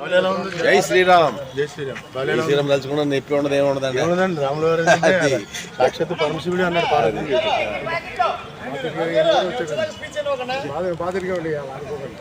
జై శ్రీరామ్. జై శ్రీరామ్. జై శ్రీరామ్ తలుచుకున్నా నొప్పి ఉండదు ఏమి ఉండదండి. ఏమన్నదండి రాముల ఏంటంటే సాక్షాత్ పరమశివుడు అన్నాడు పార్వతి. బాధగా ఉండి అనుకోకండి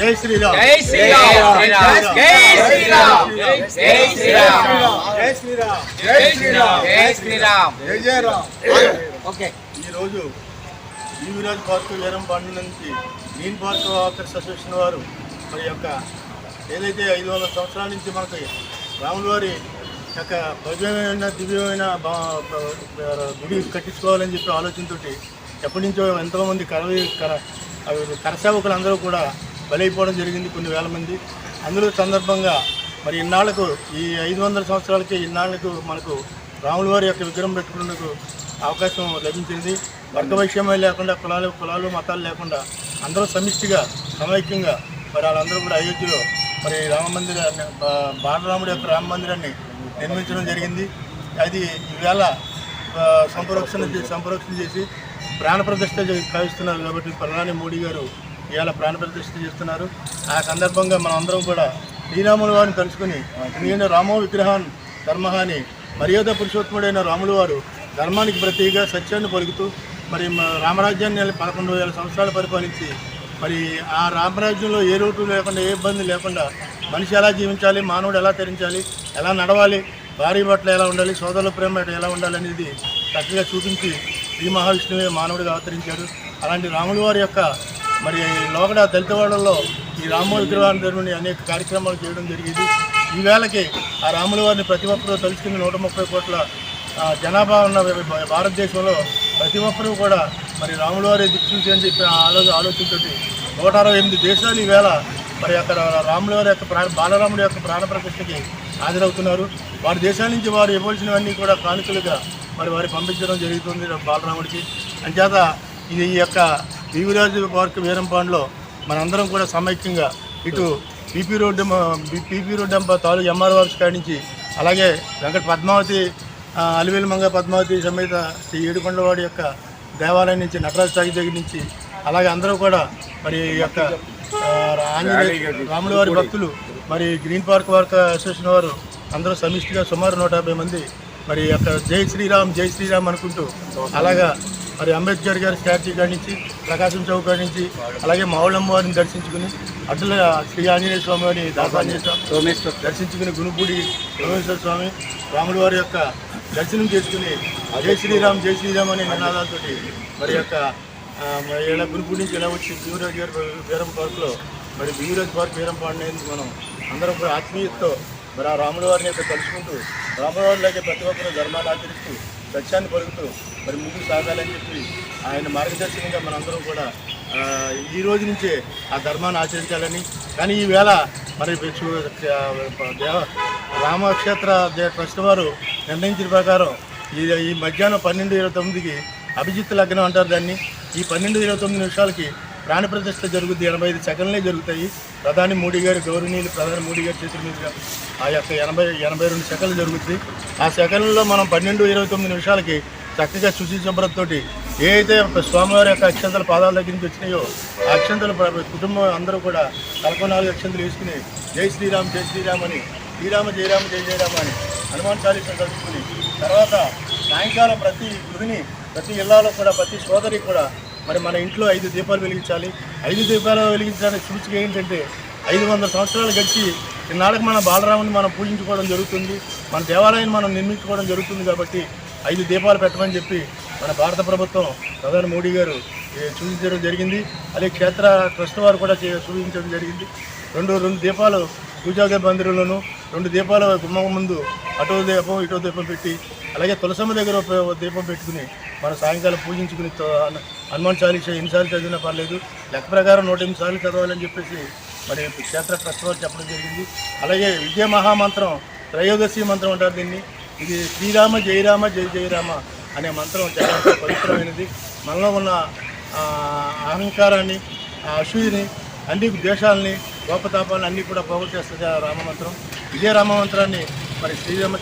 జై శ్రీరామ్ జై శ్రీరామ్ జై శ్రీరామ్ జై శ్రీరామ్ జై శ్రీరామ్ జై శ్రీరామ్ జై శ్రీరామ్ జై జయ రామ్ ఓకే ఈరోజు ఈవిరాజ్ పార్క్ వీరం పాండ్య నుంచి గ్రీన్ పార్క్ వాకర్స్ అసోసియేషన్ వారు మరి యొక్క ఏదైతే ఐదు వందల సంవత్సరాల నుంచి మనకి రాముల వారి యొక్క భవ్యమైన దివ్యమైన గుడి కట్టించుకోవాలని చెప్పి ఆలోచనతోటి ఎప్పటి నుంచో ఎంతోమంది కరవి కర అవి కరసేవకులు అందరూ కూడా బలైపోవడం జరిగింది కొన్ని వేల మంది. అందులో సందర్భంగా మరి ఇన్నాళ్ళకు ఈ ఐదు వందల సంవత్సరాలకి ఇన్నాళ్ళకు మనకు రాముల వారి యొక్క విగ్రహం పెట్టుకునేందుకు అవకాశం లభించింది. వర్గ వైషమ్యం లేకుండా కులాలు కులాలు మతాలు లేకుండా అందరూ సమిష్టిగా సమైక్యంగా మరి వాళ్ళందరూ కూడా అయోధ్యలో మరి రామ మందిరాన్ని బాలరాముడి యొక్క రామ మందిరాన్ని నిర్మించడం జరిగింది. అది ఈవేళ సంపరక్షణ సంప్రోక్షణ చేసి సంప్రోక్షణ చేసి ప్రాణ ప్రదర్శన కావిస్తున్నారు కాబట్టి ప్రధాని మోడీ గారు ఇవాళ ప్రాణ ప్రతిష్ఠ చేస్తున్నారు. ఆ సందర్భంగా మనందరం కూడా శ్రీరాముల వారిని తలుచుకుని నేను రామో విగ్రహాన్ ధర్మహాని మర్యాద పురుషోత్తముడైన రాముల వారు ధర్మానికి ప్రతీగా సత్యాన్ని పలుకుతూ మరి రామరాజ్యాన్ని పదకొండు వేల సంవత్సరాలు పరిపాలించి మరి ఆ రామరాజ్యంలో ఏ లోటు లేకుండా ఏ ఇబ్బంది లేకుండా మనిషి ఎలా జీవించాలి మానవుడు ఎలా తరించాలి ఎలా నడవాలి భార్య పట్ల ఎలా ఉండాలి సోదరుల ప్రేమ ఎలా ఉండాలి అనేది చక్కగా చూపించి శ్రీ మహావిష్ణువే మానవుడిగా అవతరించాడు. అలాంటి రాముల వారి యొక్క మరి లోకడ దళిత వాళ్ళలో ఈ రామ విగ్రహాన్ని ధర్మని అనేక కార్యక్రమాలు చేయడం జరిగింది. ఈ వేళకి ఆ రాముల వారిని ప్రతి ఒక్కరూ తలుచుకుని నూట ముప్పై కోట్ల జనాభా ఉన్న భారతదేశంలో ప్రతి ఒక్కరూ కూడా మరి రాముల వారి దిక్సూచి అని చెప్పి ఆ ఆలో ఆలోచనతోటి నూట అరవై ఎనిమిది దేశాలు ఈవేళ మరి అక్కడ రాముల వారి యొక్క ప్రాణ బాలరాముడి యొక్క ప్రాణ ప్రతిష్టకి హాజరవుతున్నారు. వారి దేశాల నుంచి వారు ఇవ్వాల్సినవన్నీ కూడా కానుకలుగా మరి వారి పంపించడం జరుగుతుంది బాలరాముడికి. అంచేత ఇది ఈ యొక్క బీవిరాజు పార్క్ వీరంపాండ్లో మనందరం కూడా సమైక్యంగా ఇటు పీపీ రోడ్డు పీపీ రోడ్డు అంప తాలూకు ఎంఆర్ వర్క్స్ కాడి నుంచి అలాగే వెంకట పద్మావతి అలివేలు మంగ పద్మావతి సమేత శ్రీ ఏడుకొండవాడి యొక్క దేవాలయం నుంచి నటరాజ తాగి దగ్గర నుంచి అలాగే అందరూ కూడా మరి యొక్క ఆంజనేయ రాముల వారి భక్తులు మరి గ్రీన్ పార్క్ వర్క్ అసోసియేషన్ వారు అందరూ సమిష్టిగా సుమారు నూట యాభై మంది మరి అక్కడ జై శ్రీరామ్ జై శ్రీరామ్ అనుకుంటూ అలాగా మరి అంబేద్కర్ గారి స్టాచ్యూ కాడి నుంచి ప్రకాశం చౌక్ కాడి నుంచి అలాగే మావుళమ్మ వారిని దర్శించుకుని అట్లా శ్రీ ఆంజనేయ స్వామి వారిని స్వామి. దర్శించుకుని గునుపూడి సోమేశ్వర స్వామి రాముల వారి యొక్క దర్శనం చేసుకుని జై శ్రీరామ్ జై శ్రీరామ్ అనే నినాదాలతోటి మరి యొక్క ఇలా గురుపూడి నుంచి ఇలా వచ్చి బీవరాజ్ గారి వీరం పార్క్లో మరి బీవరాజ్ పార్క్ వీరం పాడు అనేది మనం అందరం కూడా ఆత్మీయతతో మరి ఆ రాముల వారిని యొక్క తలుచుకుంటూ రాముల వారిలాగే ప్రతి ఒక్కరు ధర్మాన్ని ఆచరిస్తూ సత్యాన్ని పలుకుతూ మరి ముందుకు సాగాలని చెప్పి ఆయన మార్గదర్శనంగా మనందరం కూడా ఈ రోజు నుంచే ఆ ధర్మాన్ని ఆచరించాలని. కానీ ఈవేళ మరి దేవ రామక్షేత్ర దే- ట్రస్ట్ వారు నిర్ణయించిన ప్రకారం ఈ ఈ మధ్యాహ్నం పన్నెండు ఇరవై తొమ్మిదికి అభిజిత్ లగ్నం అంటారు దాన్ని. ఈ పన్నెండు ఇరవై తొమ్మిది నిమిషాలకి ప్రాణప్రతిష్ఠ జరుగుద్ది ఎనభై ఐదు సెకండ్లే జరుగుతాయి. ప్రధాని మోడీ గారి గౌరవనీయులు ప్రధాని మోడీ గారి చేతుల మీదుగా ఆ యొక్క ఎనభై ఎనభై రెండు సెకండ్లు జరుగుద్ది. ఆ సెకండ్లో మనం పన్నెండు ఇరవై తొమ్మిది నిమిషాలకి చక్కగా శుచి ఏదైతే ఏ అయితే స్వామివారి యొక్క అక్షంతల పాదాల దగ్గర నుంచి వచ్చినాయో ఆ అక్షంతలు కుటుంబం అందరూ కూడా నలభై నాలుగు అక్షంతలు వేసుకుని జై శ్రీరామ్ జై శ్రీరామ్ అని శ్రీరామ జయరామ జయ జయరామ అని హనుమాన్ చాలీసా చదువుకుని తర్వాత సాయంకాలం ప్రతి గృహిణి ప్రతి ఇళ్ళలో కూడా ప్రతి సోదరి కూడా మరి మన ఇంట్లో ఐదు దీపాలు వెలిగించాలి. ఐదు దీపాలు వెలిగించడానికి సూచిక ఏంటంటే ఐదు వందల సంవత్సరాలు గడిచి ఇన్నాళ్ళకి మన బాలరాముని మనం పూజించుకోవడం జరుగుతుంది. మన దేవాలయాన్ని మనం నిర్మించుకోవడం జరుగుతుంది కాబట్టి ఐదు దీపాలు పెట్టమని చెప్పి మన భారత ప్రభుత్వం ప్రధాని మోడీ గారు సూచించడం జరిగింది. అదే క్షేత్ర ట్రస్ట్ వారు కూడా సూచించడం జరిగింది. రెండు రెండు దీపాలు పూజాగ మందిరంలోను రెండు దీపాల గుమ్మం ముందు అటో దీపం ఇటో దీపం పెట్టి అలాగే తులసమ్మ దగ్గర దీపం పెట్టుకుని మన సాయంకాలం పూజించుకుని హనుమాన్ చాలీస ఎన్నిసార్లు చదివినా పర్లేదు. లెక్క ప్రకారం నూట ఎనిమిది సార్లు చదవాలని చెప్పేసి మరి క్షేత్ర ట్రస్ట్ వారు చెప్పడం జరిగింది. అలాగే విజయ మహామంత్రం త్రయోదశి మంత్రం అంటారు దీన్ని. ఇది శ్రీరామ జయరామ జయ జయరామ అనే మంత్రం చాలా పవిత్రమైనది. మనలో ఉన్న అహంకారాన్ని అసూయని అన్ని దేశాలని కోపతాపాలను అన్నీ కూడా పోగొట్టేస్తుంది ఆ రామమంత్రం ఇదే రామమంత్రాన్ని మరి శ్రీరామ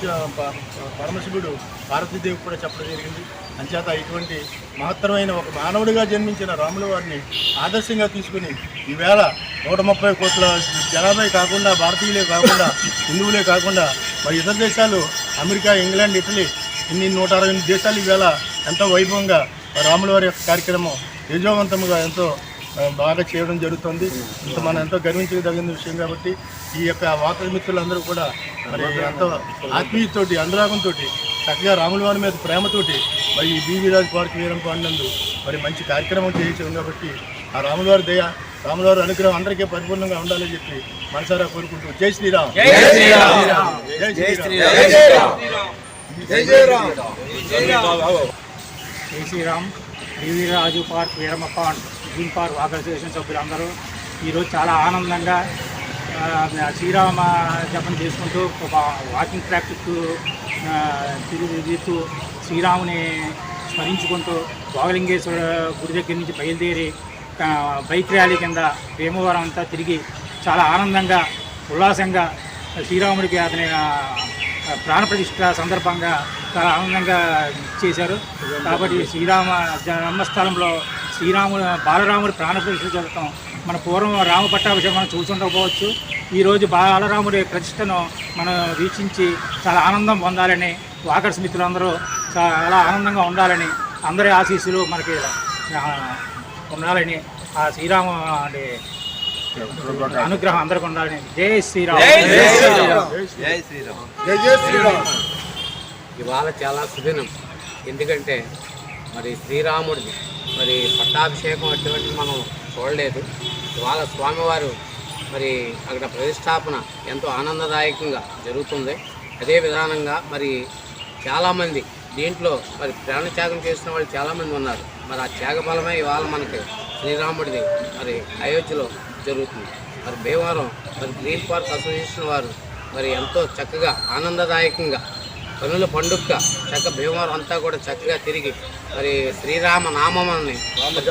పరమశివుడు పార్వతీదేవి కూడా చెప్పడం జరిగింది. అంచేత ఇటువంటి మహత్తరమైన ఒక మానవుడిగా జన్మించిన రాముల వారిని ఆదర్శంగా తీసుకుని ఈవేళ నూట ముప్పై కోట్ల జనాభా కాకుండా భారతీయులే కాకుండా హిందువులే కాకుండా మరి ఇతర దేశాలు అమెరికా ఇంగ్లాండ్ ఇటలీ ఇన్ని నూట అరవై ఎనిమిది దేశాలు ఈవేళ ఎంతో వైభవంగా రాముల వారి యొక్క కార్యక్రమం యజోవంతముగా ఎంతో బాగా చేయడం జరుగుతుంది. ఇంత మనం ఎంతో గర్వించదగిన విషయం కాబట్టి ఈ యొక్క వాకర్ మిత్రులందరూ కూడా మరి ఎంతో ఆత్మీయతోటి అనురాగంతో చక్కగా రాముల వారి మీద ప్రేమతోటి మరి ఈ బీవీ రాజు పార్క్ వీరం పాడినందు మరి మంచి కార్యక్రమం చేయించడం కాబట్టి ఆ రాములవారి దయ రాములవారి అనుగ్రహం అందరికీ పరిపూర్ణంగా ఉండాలని చెప్పి మనసారా కోరుకుంటూ జై శ్రీరామ్. జై శ్రీరామ్. జై శ్రీరామ్. జై Shri Ram. DV Raju park Veeramma pond green park walker association సభ్యులందరూ ఈరోజు చాలా ఆనందంగా శ్రీరామ జపం చేసుకుంటూ ఒక వాకింగ్ ప్రాక్టీస్ తిరుగుతూ శ్రీరాముని స్మరించుకుంటూ భోగలింగేశ్వర గుడి దగ్గర నుంచి బయలుదేరి బైక్ ర్యాలీ కింద భీమవరం అంతా తిరిగి చాలా ఆనందంగా ఉల్లాసంగా శ్రీరాముడికి అతని ప్రాణప్రతిష్ట ప్రాణప్రతిష్ఠ సందర్భంగా చాలా ఆనందంగా చేశారు. కాబట్టి శ్రీరామ జన్మస్థలంలో శ్రీరాముడు బాలరాముడి ప్రాణప్రతిష్ఠ జరగటం మన పూర్వం రామ పట్టాభిషేకం మనం చూసుండకపోవచ్చు ఈరోజు బాలరాముడి ప్రతిష్టను మనం వీక్షించి చాలా ఆనందం పొందాలని వాకర్స్ మిత్రులందరూ చాలా ఆనందంగా ఉండాలని అందరి ఆశీస్సులు మనకి ఉండాలని ఆ శ్రీరామ అంటే అనుగ్రహం అందరికి ఉండాలని. జై శ్రీరామ్. జై శ్రీరామ్. జై శ్రీరామ్. జై జై శ్రీరామ్. ఇవాళ చాలా సుదినం. ఎందుకంటే మరి శ్రీరాముడిది మరి పట్టాభిషేకం అటువంటి మనం చూడలేదు. ఇవాళ స్వామివారు మరి అక్కడ ప్రతిష్టాపన ఎంతో ఆనందదాయకంగా జరుగుతుంది. అదే విధానంగా మరి చాలామంది దీంట్లో మరి ప్రాణ త్యాగం చేసిన వాళ్ళు చాలామంది ఉన్నారు. మరి ఆ త్యాగ బలమే ఇవాళ మనకి శ్రీరాముడిది మరి అయోధ్యలో జరుగుతుంది. మరి భీమవరం మరి గ్రీన్ పార్క్ అసోసియేషన్ వారు మరి ఎంతో చక్కగా ఆనందదాయకంగా కనుల పండుగ చక్క భీమవరం అంతా కూడా చక్కగా తిరిగి మరి శ్రీరామ నామని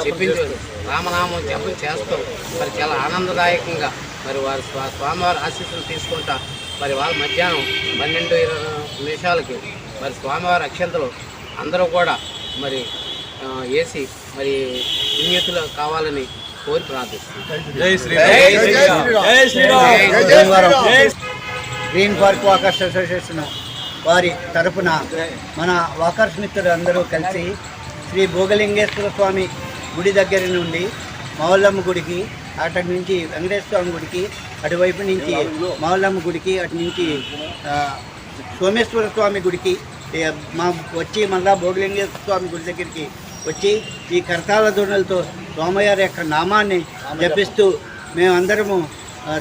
చెప్పించు రామనామం జపం చేస్తూ. మరి చాలా ఆనందదాయకంగా మరి వారి స్వా- స్వామివారి ఆశీస్సులు తీసుకుంటా మరి వాళ్ళ మధ్యాహ్నం పన్నెండు ఇరవై నిమిషాలకి మరి స్వామివారి అక్షంతలు అందరూ కూడా మరి వేసి మరి పుణ్యతులు కావాలని కోరి ప్రార్థిస్తున్నాం. గ్రీన్ పార్క్ వాకర్స్ అసోసియేషన్ వారి తరపున మన వాకర్స్ మిత్రులు అందరూ కలిసి శ్రీ భోగలింగేశ్వర స్వామి గుడి దగ్గర నుండి మౌలమ్మ గుడికి అటు నుంచి వెంకటేశ్వర స్వామి గుడికి అటువైపు నుంచి మౌలమ్మ గుడికి అటు నుంచి ఆ, సోమేశ్వర స్వామి గుడికి మా వచ్చి మళ్ళా భోగలింగేశ్వర స్వామి గుడి దగ్గరికి వచ్చి ఈ కరతాల దున్నలతో సోమయ్యారి యొక్క నామాన్ని జపిస్తూ మేమందరము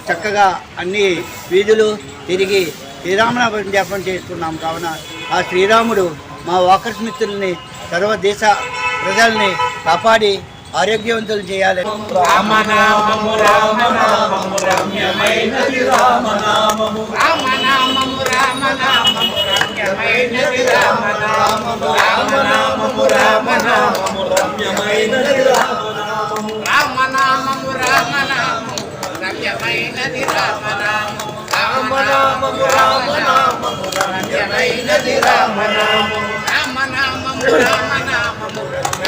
చక్కగా అన్ని వీధులు తిరిగి శ్రీరామనామం జపం చేసుకున్నాం కావున ఆ శ్రీరాముడు మా వాకర్స్ మిత్రుల్ని సర్వ దేశ ప్రజల్ని కాపాడి ఆరోగ్యవంతులు చేయాలి రామనామము రామనామము రమ్యమైనది రామనామము రామనామము రామనామము రమ్యమైనది రామనామము రామనామము రామనామము రమ్యమైనది రామనామము రామనామము రామనామము రమ్యమైనది రామనామము రామనామము రామనామము రమ్యమైనది రామనామము రామనామము రామనామము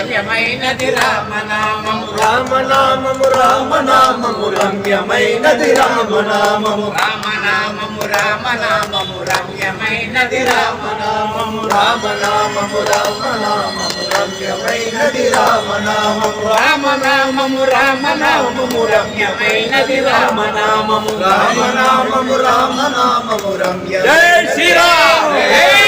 రమ్యమైనది రామనామము. రామనామము రామనామము రమ్యమైనది రామనామము. రామనామము రామనామము రమ్యమైనది రామనామము. రామనామము రామనామము రమ్యమైనది రామనామము. రామనామము రామనామము రమ్యమైనది రామనామము. రామనామము రామనామము రమ్య జై శ్రీరామ్!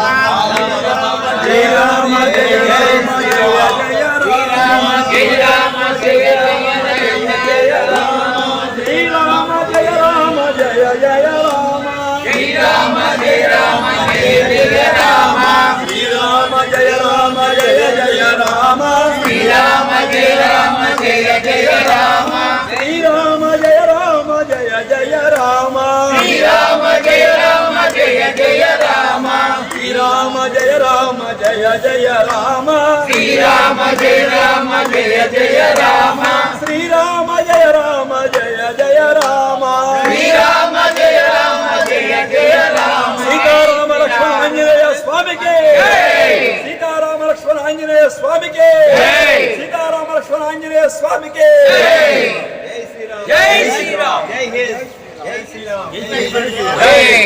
జయ జయ రామ. శ్రీరామ జయ రామ జయ జయ రామ. శ్రీరామ జయ రామ జయ జయ రామ. శ్రీరామ జయ రామ జయ జయ రామ. సీతారామ లక్ష్మణ ఆంజనేయ స్వామికి సీతారామ లక్ష్మణ ఆంజనేయ స్వామికి సీతారామ లక్ష్మణ ఆంజనేయ స్వామికి. జై. శ్రీరామ్. జై శ్రీరామ్. జై హింద్.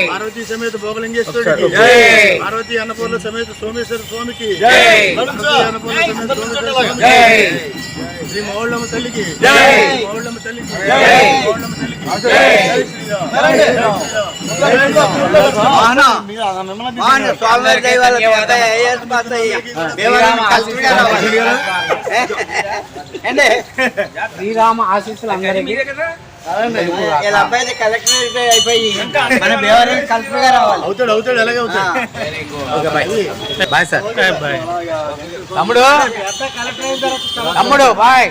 పార్వతీ సమేత భోగలింగేశ్వరుడికి జై. పార్వతీ అన్నపూర్ణ సమేత సోమేశ్వర స్వామికి అన్నపూర్ణ సమేత సోమేశ్వర స్వామికి జై. శ్రీ మౌళ్ళమ్మ తల్లికి. జై. మౌళ్ళమ్మ తల్లికి. జై. మౌళ్ళమ్మ తల్లికి. జై. జై శ్రీరామ్. జై శ్రీరామ్. మాను స్వామివారి దైవాల శ్రీరామ ఆశీస్సులు అందరికీ. వీళ్ళ అబ్బాయి కలెక్టర్ అయిపోయి మన దేవాలయం కలెక్టర్గా రావాలి అవుతాడు అవుతాడు ఎలాగే అవుతాడు. బాయ్. సార్ తమ్ముడు? తమ్ముడు బాయ్